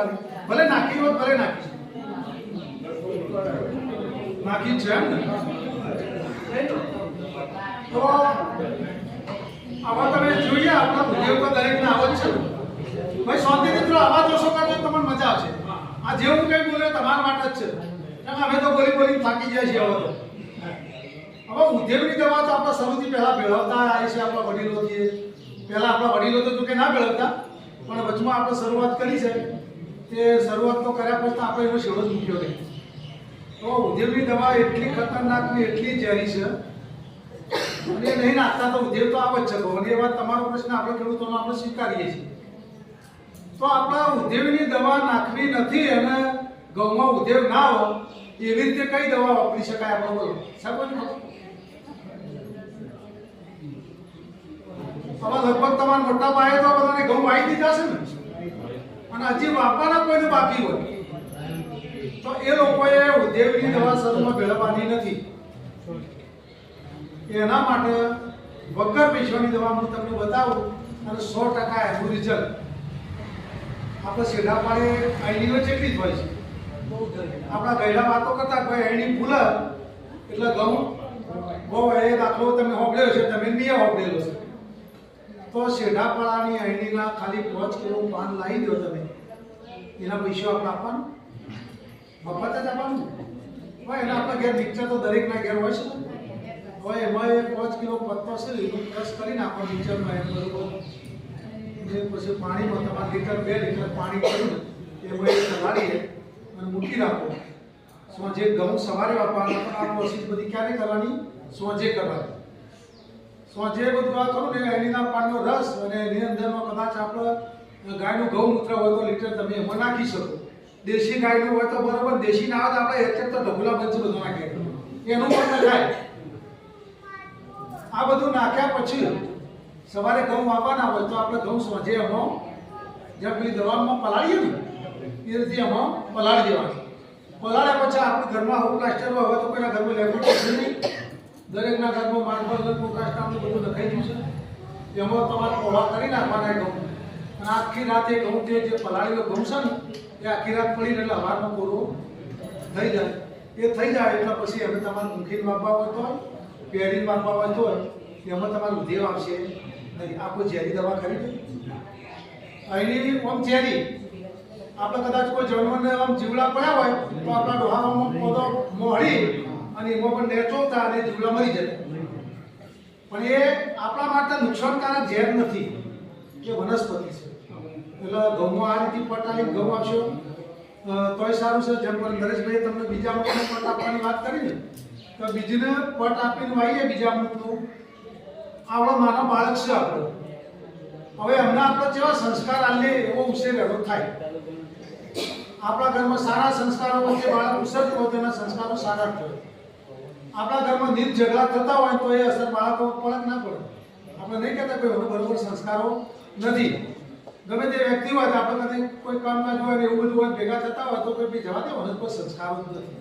ખાલી ભલે નાખી હોત, ભલે નાખી. નાખી છે એમ ને? તો આવા તમે જોઈએ, આપણા ઉદ્યોગ તો દરેકને આવો જ છે. ભાઈ શાંતિ મિત્રો આવા જોશો તો તમને મજા આવશે. આ જે હું કંઈ બોલ્યો તમારા માટે જ છે. અમે તો બોલી બોલી થાકી જાય છે હવે તો. હવે ઉદ્યોગની દવા તો આપણા શરૂથી પહેલા ભેળવતા આવે છે આપણા વડીલોથી. પહેલા આપણા વડીલો તો કે ના ભેળવતા, પણ વચમાં આપણે શરૂઆત કરી છે. તે શરૂઆત તો કર્યા પછી આપણે એનો શેડો જ મૂક્યો નહીં. તો ઉદ્યોગની દવા એટલી ખતરનાક ને એટલી ઝેરી છે. અને નહીં નાખતા તો ઉદ્યોગ તો આવે જ છે. ભગવાન એ વાત તમારો પ્રશ્ન આપણે ખેડૂતોનો આપણે સ્વીકારીએ છીએ. તો આપણા ઉદ્યોગની દવા નાખવી નથી અને ઘઉંમાં ઉદ્યોગ ના હોય, એવી રીતે કઈ દવા વાપરી શકાય આપણે બોલો? સમજ હવે લગભગ તમારા મોટા પાયે તો બધાને ઘઉં વાઈ દીધા છે ને? અને હજી વાપવાના કોઈને બાકી હોય? તો એ લોકોએ ઉદ્યોગની દવા શરૂમાં ભેળવવાની નથી. એના માટે વગર પૈસાની દવા હું તમને બતાવું અને સો ટકા એનું રિઝલ્ટ આપણે સીધા પાડે આઈડીઓ જેટલી જ હોય છે. આપણા ગયડા વાતો કરતા કોઈ આઈડી ભૂલ, એટલે ઘઉં બહુ એ દાખલો તમે હોબળ્યો છે, તમે નહીં હોબળેલો છે. તો શેઢાપાળાની આઈડીના ખાલી પાંચ કિલો પાન લાવી દો તમે. એના પૈસા આપણે આપવાનું? મફત જ આપવાનું? હોય, એના આપણા ઘેર મિક્સર તો દરેકના ઘેર હોય છે હોય એમાં એ પાંચ કિલો પત્તો છે એનું ક્રશ કરીને નાખો મિક્સરમાં એમ બરોબર જે પછી પાણીમાં તમારે લીટર બે લીટર પાણી કરીને એમાં એ ચલાડીએ અને મૂકી રાખો. સોજે ઘઉં સવારે વાપરવાના, પણ આ પ્રોસેસ બધી ક્યારે કરવાની? સોજે કરવાની. સોજે બધું આ કરું ને એનીના પાનનો રસ અને એની અંદરમાં કદાચ આપણે ગાયનું ગૌમૂત્ર હોય તો લીટર તમે એમાં નાખી શકો. દેશી ગાયનું હોય તો બરોબર દેશી ના હોય તો આપણે એક તો ઢગલા બંચ બધું નાખે એનું પણ થાય. આ બધું નાખ્યા પછી સવારે ઘઉં વાપવાના હોય તો આપણે ઘઉં સોજે એમાં, જ્યાં પેલી દવામાં પલાળીએ ને, એ રીતે એમાં પલાળી દેવાનું. પલાળ્યા પછી આપણે ઘરમાં આવું પ્લાસ્ટર હોય તો કોઈના ઘરમાં લેબોરેટરી દરેકના ઘરમાં માર્બલ પ્લાસ્ટર બધું લખાઈ ગયું છે. એમાં તમારે પોળા કરી નાખવાના ઘઉં અને આખી રાતે ઘઉં તે જે પલાળેલો ઘઉં ને, એ આખી રાત પડી એટલે હવારમાં પૂરો થઈ જાય. એ થઈ જાય એટલે પછી અમે તમારે મુખી માપવા હોય તો પેઢી માપવા હોય તો એમાં તમારે ઉધેવ આવશે નહીં. આ ઝેરી દવા ખરી અહીંની ઓમ ઝેરી. આપણે કદાચ કોઈ જન્મને આમ જીવડા પડ્યા હોય, તો આપણા ડોહામાં પોતો મોહળી અને એમાં પણ નેચોતા અને જીવડા મરી જાય પણ એ આપણા માટે નુકસાનકારક ઝેર નથી. એ વનસ્પતિ છે. એટલે ઘઉં આ રીતે પટાલી ઘઉં આપશો તોય સારું છે જેમ પણ નરેશભાઈએ તમને બીજા અમુકને પટ આપવાની વાત કરી ને, તો બીજીને પટ આપીને વાઈએ બીજા અમુકનું. આવડો નાનો બાળક છે આપણો. હવે એમના આપણે જેવા સંસ્કાર આલીએ એવો ઉછેર એનો થાય. આપણા ઘરમાં સારા સંસ્કારો જે બાળક ઉછરતું તેના સંસ્કારો સારા થયો આપણા ઘરમાં નીત ઝઘડા થતા હોય તો એ અસર બાળકો પર ના પડે? આપણે નહીં કહેતા હવે બરોબર સંસ્કારો નથી. ગમે તે વ્યક્તિ હોય આપણને કોઈ કામકાજ હોય એવું બધું હોય, ભેગા થતા હોય, તો કોઈ જવા દે મને કોઈ સંસ્કાર નથી.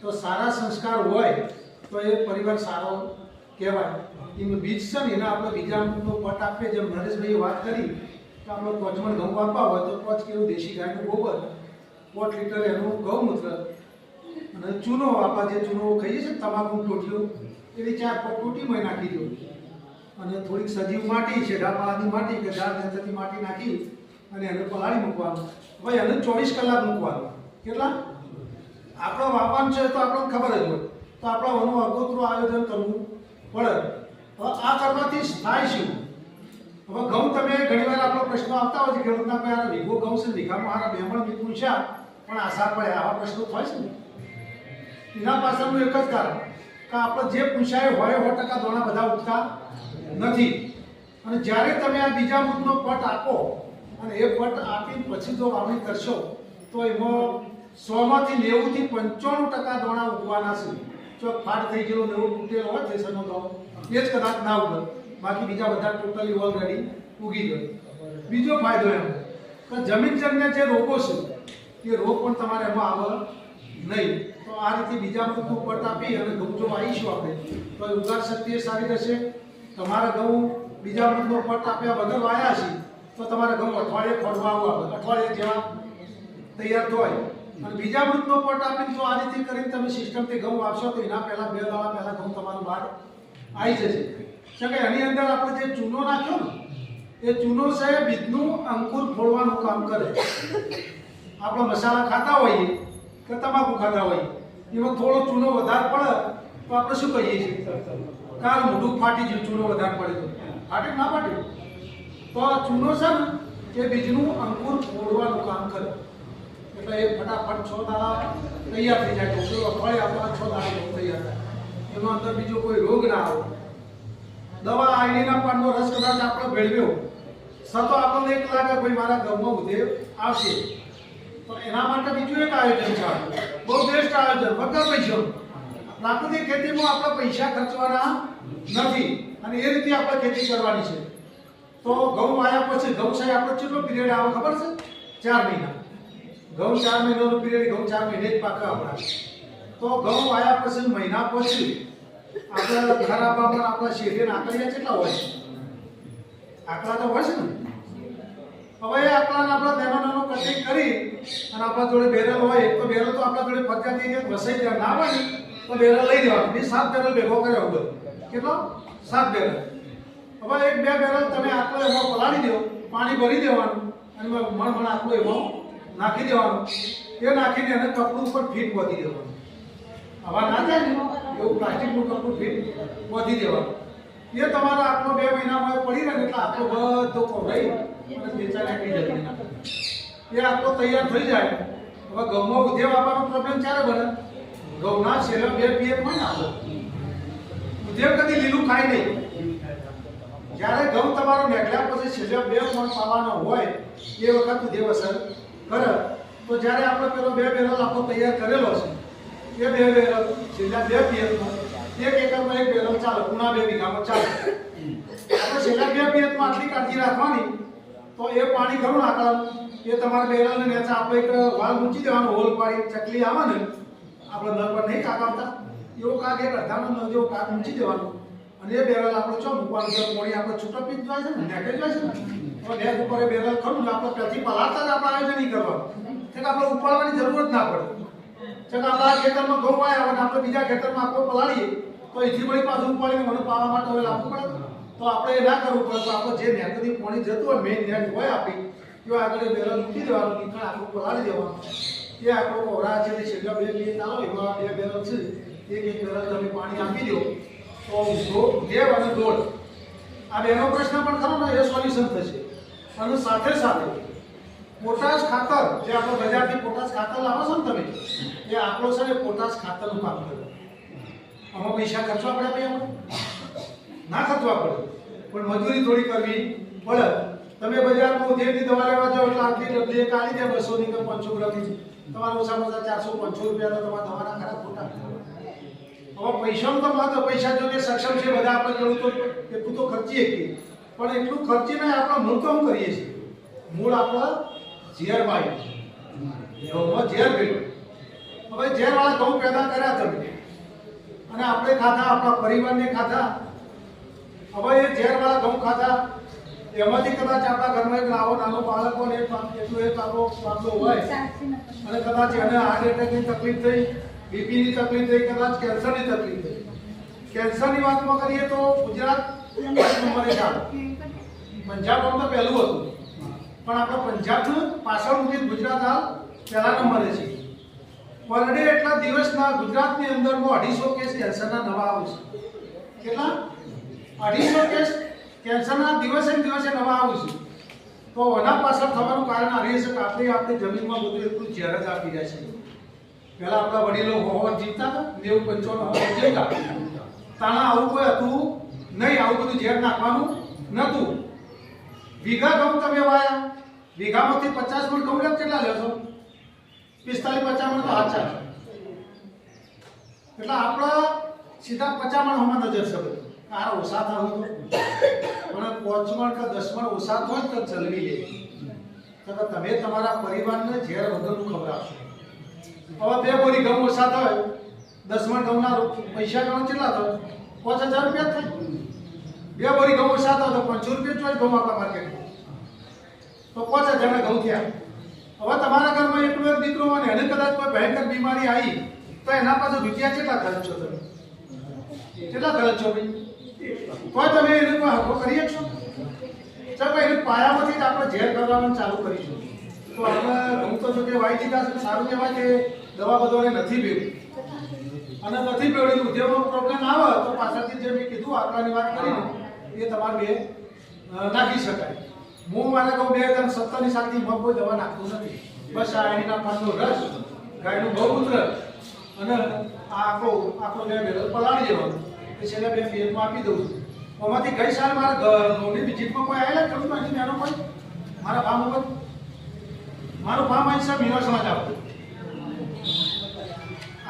તો સારા સંસ્કાર હોય, તો એ પરિવાર સારો કહેવાય. એનું બીજ છે ને, એના આપણે બીજા અમુકનો પટ આપીએ, જેમ નરેશભાઈએ વાત કરી, કે આપણે પંચમણ ઘઉં આપવા હોય તો પાંચ કિલો દેશી ગાયનું ગોબર, પોટ લીટર એનું ગૌમૂત્ર. અને ચૂનો, આપણા જે ચૂનો ખાઈએ છીએ તમાકુ ટોટીઓ એની ચાર ટોટીમાં નાખી દો. અને થોડીક સજીવ માટી છે ડાળપાલાની માટી કે ઢાળ જંતરથી માટી નાખી અને એને પલાળી મૂકવાનું. ભાઈ એને ચોવીસ કલાક મૂકવાનું. કેટલા? આપણો વાપન છે તો આપણને ખબર જ હોય. તો આપણે એનું અગોતરું આયોજન કરવું પડે. હવે આ કરવાથી થાય શું? હવે ઘઉં તમે ઘણીવાર આપણો પ્રશ્નો આવતા હોય છે ખેડૂતના કોઈ આના વીઘો ઘઉં છે વીઘામાં મારા બેમણ બી પૂછ્યા પણ આશા પડે આવા પ્રશ્નો થાય છે ને? એના પાછળનું એક જ કારણ કે આપણે જે પૂછાય હોય સો ટકા દોણા બધા ઉઠતા નથી. અને જ્યારે તમે આ બીજા મૂળનો પટ આપો અને એ પટ આપી પછી જો વાવણી કરશો, તો એમાં સોમાંથી નેવુંથી પંચાણું ટકા દોણા ઉગવાના છે. જો ફાટ થઈ ગયેલો, નેવું તૂટેલો હોય જેસરનો દોણો, એ જ કદાચ ના ઉગે બાકી બીજા બધા ટોટલી ઓલરેડી ઉગી ગયો. બીજો ફાયદો એમ કે જમીન જન્ય જે રોગો છે, એ રોગ પણ તમારે એમાં આવે નહીં. તો આ રીતે બીજા મુદ્દનું પટ આપી અને જો આવીશું આપણે, તો ઉગાર શક્તિ એ સારી રહેશે. તમારા ઘઉં બીજા મુદ્દનો પટ આપ્યા વગર વાયા છે, તો તમારે ઘઉં અઠવાડિયે ફરવા આવે અઠવાડિયે જેવા તૈયાર થાય અને બીજા મૃતનો પટ આપીને જો આ રીતે કરીને તમે સિસ્ટમથી ઘઉં આપશો તો એના પહેલા બે દાડા પહેલા ઘઉં તમારું બહાર આવી જશે. કેમ કે એની અંદર આપણે જે ચૂનો નાખ્યો ને, એ ચૂનો છે બીજનું અંકુર ફોડવાનું કામ કરે. આપણે મસાલા ખાતા હોઈએ કે તમાકુ ખાતા હોઈએ. એમાં થોડો ચૂનો વધારે પડે, તો આપણે શું કહીએ છીએ? કારણ મોઢું ફાટી ગયું ચૂનો વધારે પડે તો. ફાટે ના ફાટે? તો ચૂનો છે ને, એ બીજનું અંકુર ફોડવાનું કામ કરે. એટલે એ ફટાફટ છ દાડા તૈયાર થઈ જાય તો અઠવાડિયે આપણા છ દાડા તૈયાર થાય. એમાં અંદર બીજો કોઈ રોગ ના આવે. દવા આઈડીના પાનનો રસ કદાચ આપણે ભેળવ્યો સતો આપણને એક લાગે, ભાઈ, મારા ગમમાં ઉધે આવશે. તો એના માટે બીજું એક આયોજન છે બહુ બેસ્ટ આયોજન, વગર પૈસા પ્રાકૃતિક ખેતીમાં આપણે પૈસા ખર્ચવાના નથી અને એ રીતે આપણે ખેતી કરવાની છે. તો ઘઉં આવ્યા પછી, ઘઉં સાહેબ, આપણે કેટલો પીરિયડ આવે ખબર છે? ચાર મહિના. ઘઉં ચાર મહિનાનો પીરિયડ ઘઉં ચાર મહિને જ પાકે આપણા. તો ઘઉં આવ્યા પછી, મહિના પછી આપણે ખરાબામાં આપણા શેરીના આંકડિયા કેટલા હોય? છે આંકડા તો હોય છે ને? હવે એ આપણા નાનો નાનો કટિંગ કરી અને આપણા જોડે બેરલ હોય તો બેરલ તો આપણા જોડે ફરજિયાતી વસાઈ જાય ના હોય તો બેરલ લઈ દેવાનું. બી સાત બેરલ ભેગો કર્યો હતો કેટલો? સાત બેરલ હવે એક બે બેરલ તમે આટલો એમાં પલાળી દો, પાણી ભરી દેવાનું, અને મણ મણ આટલું એમાં નાખી દેવાનું. એ નાખીને એને કપડું ઉપર ફીટ વધી દેવાનું. હવા ના જાય ને, એવું પ્લાસ્ટિકનું કપડું ફીટ વધી દેવાનું. એ તમારા આટલો બે મહિનામાં પડી રહે એટલે આટલો બધો કોરાઈ અને વેચા નાખી જતી એ આટલો તૈયાર થઈ જાય. હવે ઘઉંમાં ઉધેવ આપવાનો પ્રોબ્લેમ ક્યારે બને? ઘઉંના છેલ્લા બે પીએમ હોય ને ઉધેવ કદી લીલું ખાય નહીં. જ્યારે ઘઉં તમારો નીકળ્યા પછી છેલ્લા બે મણ પાવાનો હોય, એ વખત ઉદ્યોગ અસર કરે. તો જ્યારે આપણે પેલો બે બેરલ આપણો તૈયાર કરેલો છે, એ બે બેરલ છેલ્લા બે પીએમમાં એક એકરમાં એક બેરલ ચાલે, પૂણા બે વીઘામાં ચાલે. આપણે છેલ્લા બે પીએમમાં આટલી કાળજી રાખવાની, તો એ પાણી ખરું નાખવાનું. એ તમારા બેરલને નેચા આપણે એક વાલ મૂકી દેવાનો, હોલ પાડી, ચકલી આવે ને આપણે નળ પર નહીં કાક આવતા એવો કાક એક અડધાનો નળ જેવો કાક મૂકી દેવાનો. અને એ બેરલ આપણે છો મૂકવાનું? છે પોણી આપણે છૂટો પીત જાય છે ને નેકે જાય છે ને? તો નેક ઉપર બેરલ ખરું ને, આપણે ત્યાંથી પલાળતા જ આપણે આયોજન નહીં કરવાનું. કે આપણે ઉપાડવાની જરૂર જ ના પડે. છે કે આપણા ખેતરમાં ઘઉં વાયા અને આપણે બીજા ખેતરમાં આપણે પલાળીએ, તો એથી વળી પાછું ઉપાડીને મને પાવા માટે હવે લાવવું પડે. તો આપણે એ ના કરવું પડે, તો આપણે જે નેકથી પાણી જતું હોય મેઇન નેટ હોય આપણી તો આગળ બેરલ મૂકી દેવાનું નીકળ આપણે પલાળી દેવાનું. એ આપણો કોરા છે છેલ્લા બે લીટ આવો એમાં બે બેરલ છે, એક એક બેરલ તમે પાણી આપી દો. તો ઊંધો દેવ અને દોઢ. આ બેનો પ્રશ્ન પણ ખરો ને, એ સોલ્યુશન થશે. અને સાથે સાથે પોટાશ ખાતર, જે આપણે બજારથી પોટાશ ખાતર લાવો છો ને તમે, એ આપણો છે ને પોટાશ ખાતરનું કામ કરે. આમાં પૈસા ખર્ચવા પડે ભાઈ આમાં? ના ખર્ચવા પડે. પણ મજૂરી થોડી કરવી પડે. તમે બજારમાં ઉધેરની દવા લેવા જાઓ એટલે આટલી ડબલી એક આલી દે, બસો ની કે પાંચસો ગ્રામની તમારે ઓછામાં ઓછા ચારસો, પાંચસો રૂપિયા તો તમારા દવાના ખરા ખોટા. હવે પૈસાનું તો માત્ર પૈસા જો કે સક્ષમ છે, બધા આપણે જોયું તો એટલું તો ખર્ચીએ છીએ પણ એટલું ખર્ચીને આપણે મૂળ કામ કરીએ છીએ? મૂળ આપણા ઝેર વાયુ ઝેર ભેળવ્યું હવે ઝેર વાળા ઘઉં પેદા કર્યા તમે. અને આપણે ખાધા, આપણા પરિવારને ખાધા. હવે એ ઝેર વાળા ઘઉં ખાધા. એમાંથી કદાચ આપણા ઘરમાં એક આવો નાનો બાળકો ને એટલો એક આપણો બાબલો હોય અને કદાચ એને હાર્ટ એટેકની તકલીફ થઈ બીપીની તકલીફ થઈ કદાચ કેન્સરની તકલીફ થઈ. કેન્સરની વાતમાં કરીએ તો ગુજરાત નંબરે ચાલે પંજાબ તો પહેલું હતું. પણ આપણે પંજાબનું પાછળ મૂકીને ગુજરાત હાલ પહેલા નંબરે છે. પર એટલા દિવસના ગુજરાતની અંદરમાં અઢીસો કેસ કેન્સરના નવા આવે છે. કેટલા? અઢીસો કેસ કેન્સરના દિવસે ને દિવસે નવા આવે છે. તો એના પાછળ થવાનું કારણ આ રહેશે કે આપણે આપણી જમીનમાં બધું એટલું ઝેર જ આપી જાય છે પહેલાં આપણા વડીલો હોવા જીવતા નેવું પંચાવન હોવા તાણા આવું કોઈ હતું નહીં, આવું બધું ઝેર નાખવાનું નહોતું. વીઘા ઘઉં તમે વાયા, વીઘામાંથી પચાસ મણ ઘઉં કેટલા લેશો? પિસ્તાલીસ પચાસ મણ તો હાચા એટલે આપણા સીધા પચાસ મણ હમણાં નજર બધું. આ ઓછા થાય તો પણ પાંચ કે દસમણ ઓછા તો ચલવી લે. તો તમે તમારા પરિવારને ઝેર વગરનું ખવડાવશો. હવે બે બોરી ઘઉં ઓછા થાય, દસમણ ઘઉંના પૈસા ગણો કેટલા થાય? પાંચ હજાર રૂપિયા થાય. બે બોરી ઘઉં ઓછા થાય તો પાંચસો રૂપિયા ચોઈસ ઘઉં આપણા માર્કેટમાં. તો પાંચ હજારના ઘઉં થયા. હવે તમારા ઘરમાં એટલો એક દીકરો હોય એને કદાચ કોઈ ભયંકર બીમારી આવી, તો એના પાસે રૂપિયા કેટલા ખર્ચો તમે કેટલા ખર્ચો ભાઈ કોઈ તમે એને કોઈ હકો કરી શકશો ચાલો એને પાયામાંથી જ આપણે ઝેર કરવાનું ચાલુ કરીશું. તો આપણે હું તો જો કે વાઈ દીધા છે સારું કહેવાય કે દવા બધોને નથી પીવી. અને નથી પીવડી ઉદ્યોગનો પ્રોબ્લેમ આવે, તો પાછળથી જે મેં કીધું, આંકડાની વાત કરીને, એ તમારે બે નાખી શકાય. હું મારે કહું, બે હજાર સત્તરની સાલથી મગ કોઈ દવા નાખતું નથી. બસ આ એના પાનનો રસ, ગાયનું ગૌમૂત્ર અને આખો આખો બે પલાળી દેવાનો. એ છેલ્લા બે ફેરમાં આપી દઉં છું. આમાંથી ગઈ સાલ મારા ઘઉંની વિઝિટમાં કોઈ આવેલા ખેડૂતમાંથી મેનો કોઈ? મારા ફાર્મ ઉપર? મારું ફાર્મ અહીં સાહેબ મીરા જ આવું.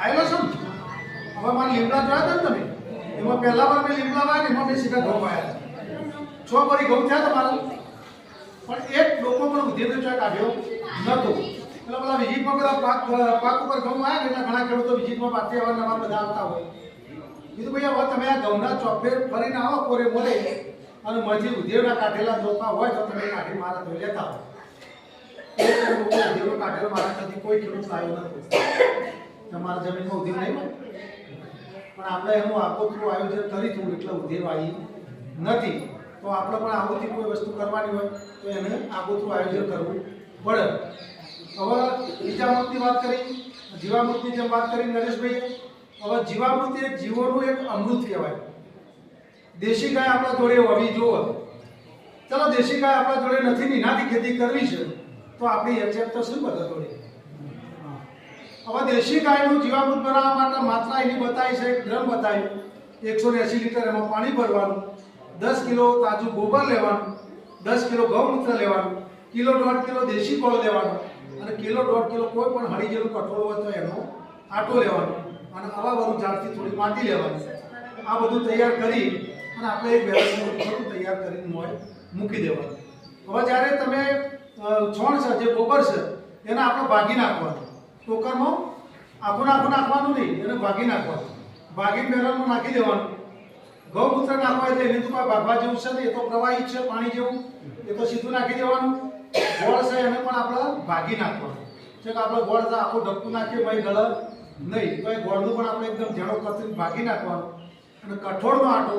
આવેલો છો હવે મારે લીમડા જોયા હતા ને તમે? એમાં પહેલા વાર મેં લીમડા ને, એમાં મેં સીધા ઘઉં વાયા છ ભરી ઘઉં થયા તમારા પણ એક લોકો પણ ઉદ્યોગ ચોય કાઢ્યો નતો. એટલે બધા વિઝિટમાં બધા પાક પાક ઉપર ઘઉં આવ્યા એટલે ઘણા ખેડૂતો વિઝિટમાં પાછી આવવાના બધા આવતા હોય. કીધું ભાઈ હવે તમે આ ઘઉંના ચોપે ફરીને આવો કોરે મોરે. અને મજી ઉદ્યોગના કાઢેલા લોકા હોય તો તમે કાઢી મારા તો લેતા આવો. એક કાઢેલો મારા કદી કોઈ ખેડૂત લાવ્યો નથી. તમારા જમીનમાં ઉદ્યોગ નહીં પણ આપણે એનું આગોતરું આયોજન કરી હતું એટલે ઉધેવ આવી નથી. તો આપણે પણ આગોથી કોઈ વસ્તુ કરવાની હોય તો એને આગોતરું આયોજન કરવું પડે. હવે બીજામૃતની વાત કરી. જીવામૃતની જેમ વાત કરી નરેશભાઈએ. હવે જીવામૃત એ જીવોનું એક અમૃત કહેવાય. દેશી ગાય આપણા જોડે હોવી જોવે ચલો, દેશી ગાય આપણા જોડે નથી ને ખેતી કરવી છે. તો આપણી એચએફ તો શું બધા જોડે? હવે દેશી ગાયનું જીવામૃત બનાવવા માટે માત્રા એની બતાવી છે ડ્રમ બતાવ્યું એકસો એંસી લીટર એમાં પાણી ભરવાનું, દસ કિલો તાજું ગોબર લેવાનું, દસ કિલો ગૌમૂત્ર લેવાનું, કિલો દોઢ કિલો દેશી ફળ લેવાનો અને કિલો દોઢ કિલો કોઈ પણ હળી જેવું કઠોળ હોય તો એનો આટો લેવાનો. અને આવા બધું ઝાડથી થોડી માટી લેવાની. આ બધું તૈયાર કરી અને આપણે એક વ્યવસ્થિત બધું તૈયાર કરીને મોય મૂકી દેવાનું. હવે જ્યારે તમે છોણ છે, જે ગોબર છે, એને આપણે ભાગી નાખવાનું. ટોકરમાં આખું આખું નાખવાનું નહીં, એને ભાગી નાખવાનું. ભાગીને બેરલમાં નાખી દેવાનું. ગૌમૂત્ર નાખવા એટલે એની તો ભાગવા જેવું છે ને એ તો પ્રવાહી છે, પાણી જેવું. એ તો સીધું નાખી દેવાનું. ગોળ છે, એને પણ આપણે ભાગી નાખવાનું. છે કે આપણે ગોળ આખું ઢબકું નાખીએ ભાઈ ગળ. નહીં તો એ ગોળનું પણ આપણે એકદમ ઝેડો કતરી ભાગી નાખવાનો. અને કઠોળનો આટો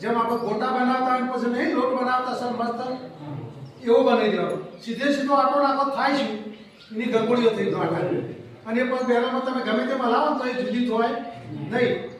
જેમ આપણે ગોટા બનાવતા હોય પછી નહીં લોટ બનાવતા સર મસ્ત એવો બનાવી દેવાનો. સીધે સીધો આટો નાખો થાય શું? એની ગરબડીઓ થઈ તો અને એ પણ બેરલમાં તમે ગમે તેમાં લાવો તો એ જુદી હોય. નહીં